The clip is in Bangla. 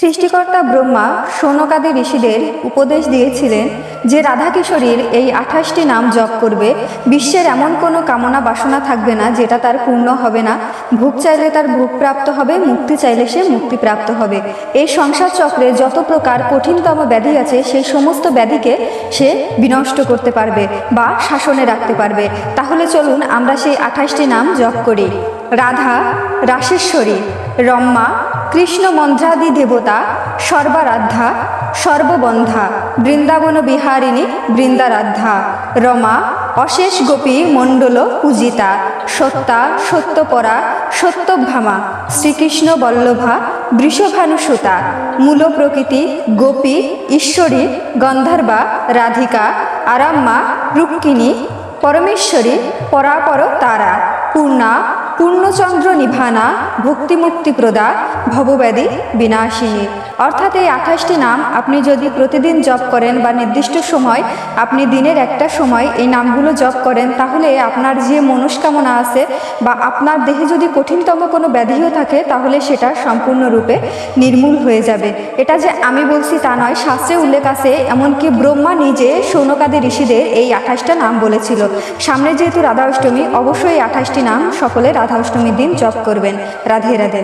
সৃষ্টিকর্তা ব্রহ্মা সোনকাদে ঋষিদের উপদেশ দিয়েছিলেন যে রাধাকিশোরীর এই আঠাশটি নাম জপ করবে, বিশ্বের এমন কোনো কামনা বাসনা থাকবে না যেটা তার পূর্ণ হবে না। ভোগ চাইলে তার ভোগ প্রাপ্ত হবে, মুক্তি চাইলে সে মুক্তি প্রাপ্ত হবে। এই সংসার চক্রে যত প্রকার কঠিনতম ব্যাধি আছে, সেই সমস্ত ব্যাধিকে সে বিনষ্ট করতে পারবে বা শাসনে রাখতে পারবে। তাহলে চলুন আমরা সেই আঠাশটি নাম জপ করি। রাধা, রাসেশ্বরী, রম্মা, কৃষ্ণ মন্ত্রাদি দেবতা, সর্বারাধ্যা, সর্ববন্ধা, বৃন্দাবন বিহারিণী, বৃন্দারাধ্যা, রমা অশেষ গোপী মণ্ডল পূজিতা, সত্তা, সত্যপরা, সত্যভামা, শ্রীকৃষ্ণ বল্লভা, বৃষভানুসুতা, মূল প্রকৃতি, গোপী, ঈশ্বরী, গন্ধর্বা, রাধিকা, আরাম্মা, রুক্মিণী, পরমেশ্বরী, পরাপর তারা, পূর্ণা, পূর্ণচন্দ্র নিভানা ভক্তিমুক্তি প্রদা ভবব্যাধি, বিনাশিনী। অর্থাৎ এই আঠাশটি নাম আপনি যদি প্রতিদিন জপ করেন বা নির্দিষ্ট সময় আপনি দিনের একটা সময় এই নামগুলো জপ করেন, তাহলে আপনার যে মনস্কামনা আছে বা আপনার দেহে যদি কঠিনতম কোনো ব্যাধিও থাকে, তাহলে সেটা সম্পূর্ণরূপে নির্মূল হয়ে যাবে। এটা যে আমি বলছি তা নয়, শাস্ত্রে উল্লেখ আছে, এমনকি ব্রহ্মা নিজে সৌনকাদি ঋষিদের এই আঠাশটা নাম বলেছিল। সামনে যেহেতু রাধা অষ্টমী অবশ্যই এই আঠাশটি নাম সকলে রাধা অষ্টমীর দিন জপ করবেন। রাধে রাধে।